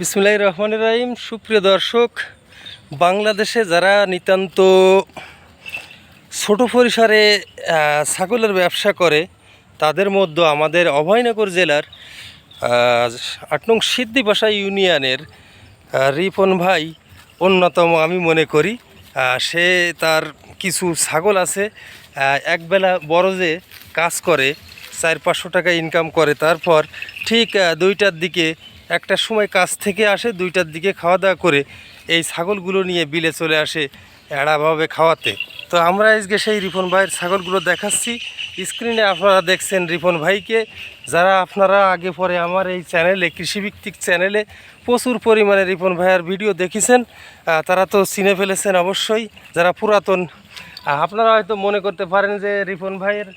বিসমুল্লাহ রহমান রাহিম। সুপ্রিয় দর্শক, বাংলাদেশে যারা নিতান্ত ছোট পরিসরে ছাগলের ব্যবসা করে, তাদের মধ্যে আমাদের অভয়নগর জেলার আট নং সিদ্ধিপাশা ইউনিয়নের রিপন ভাই অন্যতম আমি মনে করি। সে তার কিছু ছাগল আছে একবেলা বড় যে কাজ করে, চার পাঁচশো টাকা ইনকাম করে, তারপর ঠিক দুইটার দিকে একটা সময় কাজ থেকে আসে, দুইটার দিকে খাওয়া দাওয়া করে এই ছাগলগুলো নিয়ে বিলে চলে আসে এড়াভাবে খাওয়াতে। তো আমরা আজকে সেই রিপন ভাইয়ের ছাগলগুলো দেখাচ্ছি। স্ক্রিনে আপনারা দেখছেন রিপন ভাইকে। যারা আপনারা আগে পরে আমার এই চ্যানেলে, কৃষিভিত্তিক চ্যানেলে প্রচুর পরিমাণে রিপন ভাইয়ের ভিডিও দেখেছেন তারা তো চিনে ফেলেছেন অবশ্যই, যারা পুরাতন আপনারা হয়তো মনে করতে পারেন যে রিপন ভাইয়ের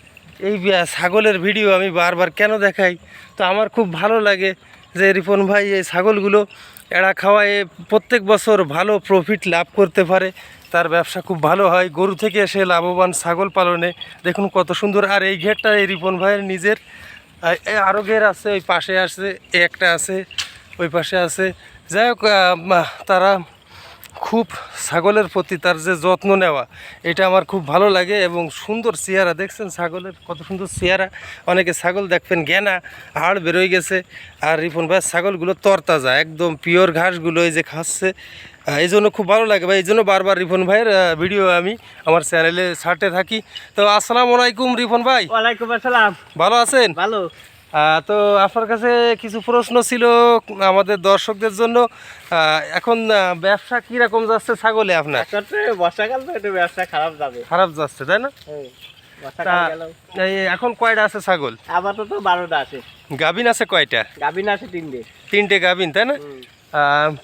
এই ছাগলের ভিডিও আমি বারবার কেন দেখাই? তো আমার খুব ভালো লাগে যে রিপন ভাই, এই ছাগলগুলো এড়া খাওয়ায়, প্রত্যেক বছর ভালো প্রফিট লাভ করতে পারে। তার ব্যবসা খুব ভালো হয়। গরু থেকে এসে লাভবান ছাগল পালনে। দেখুন কত সুন্দর। আর এই ঘেরটা এই রিপন ভাইয়ের নিজের। আরও ঘের আছে, ওই পাশে আছে, একটা আছে, ওই পাশে আছে। যাই হোক তারা খুব ছাগলের প্রতি তার যে যত্ন নেওয়া এটা আমার খুব ভালো লাগে এবং সুন্দর চেহারা। দেখছেন ছাগলের কত সুন্দর চেহারা। অনেকে ছাগল দেখবেন গেনা হাড় বেরোয় গেছে। আর রিপন ভাই ছাগলগুলো তরতাজা একদম পিওর ঘাসগুলো এই যে খাচ্ছে। এই জন্য খুব ভালো লাগে ভাই এই জন্য বারবার রিপন ভাইয়ের ভিডিও আমি আমার চ্যানেলে ছাড়তে থাকি। তো আসসালামু আলাইকুম রিপন ভাই। ওয়ালাইকুম আসসালাম। ভালো আছেন? ভালো। তো আপনার কাছে কিছু প্রশ্ন ছিল আমাদের দর্শকদের জন্য। এখন ব্যবসা কীরকম যাচ্ছে ছাগলে আপনার? বর্ষাকাল তো একটু ব্যবসা খারাপ যাবে। খারাপ যাচ্ছে তাই না? এখন কয়টা আছে ছাগল? আপাতত বারোটা আছে। গাভিন আছে কয়টা? গাভিন আছে তিনটে। তিনটে গাভিন তাই না?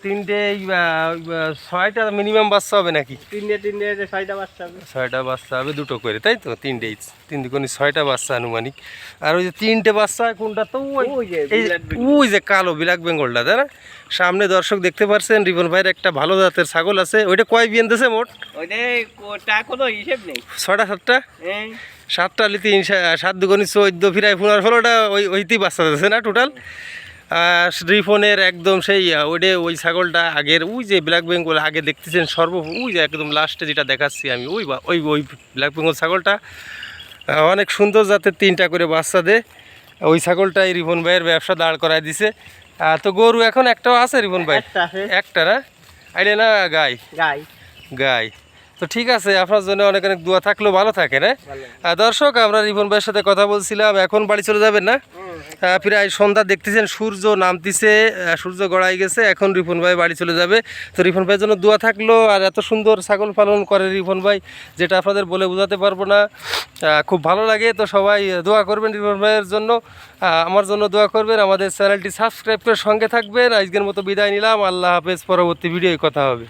তিনটে ছয়টা মিনিমাম বাচ্চা হবে নাকি? তিনটে তিনটে ছয়টা বাচ্চা হবে। ছয়টা বাচ্চা হবে দুটো করে তাই তো? তিনটেই তিন দুগুনি ছয়টা বাচ্চা আনুমানিক। আর ওই যে তিনটে বাচ্চা কোনটা তো? ওই যে কালো বিলাক বেঙ্গলটা তাই না? সামনে দর্শক দেখতে পাচ্ছেন রিবন ভাইয়ের একটা ভালো জাতের ছাগল আছে। ওইটা কয় বিয়েন দিছে মোট? ছয়টা সাতটা? সাতটা হলে তিন সাত দুগুনি চোদ্দ ফিরাই ফোনার ফলোটা ওই ওইতেই বাচ্চা দিচ্ছে না টোটাল রিফোনের একদম সেই ওইটা ওই ছাগলটা আগের ওই যে ব্ল্যাক বেঙ্গল আগে দেখতেছেন সর্ব ওই যে একদম লাস্টে যেটা দেখাচ্ছি আমি ওই ওই ওই ব্ল্যাক বেঙ্গল ছাগলটা অনেক সুন্দর জাতের তিনটা করে বাচ্চা দে। ওই ছাগলটাই রিফন ভাইয়ের ব্যবসা দাঁড় করায় দিছে। তো গরু এখন একটাও আছে রিফন ভাই? একটা না? আইলে না গাই? গাই। গাই। তো ঠিক আছে আপনার জন্য অনেক অনেক দোয়া থাকলেও ভালো থাকে না দর্শক আমরা রিপন ভাইয়ের সাথে কথা বলছিলাম এখন বাড়ি চলে যাবেন না? প্রায় সন্ধ্যা দেখতেছেন, সূর্য নামতিছে সূর্য গড়াই গেছে, এখন রিপন ভাই বাড়ি চলে যাবে। তো রিপন ভাইয়ের জন্য দোয়া থাকল, আর এত সুন্দর ছাগল পালন করে রিপন ভাই, যেটা আপনাদের বলে বোঝাতে পারব না। খুব ভালো লাগে, তো সবাই দোয়া করবেন রিপন ভাইয়ের জন্য। আমার জন্য দোয়া করবেন, আমাদের চ্যানেলটি সাবস্ক্রাইব করে সঙ্গে থাকবেন। আজকের মতো বিদায় নিলাম, আল্লাহ হাফেজ, পরবর্তী ভিডিওয় কথা হবে।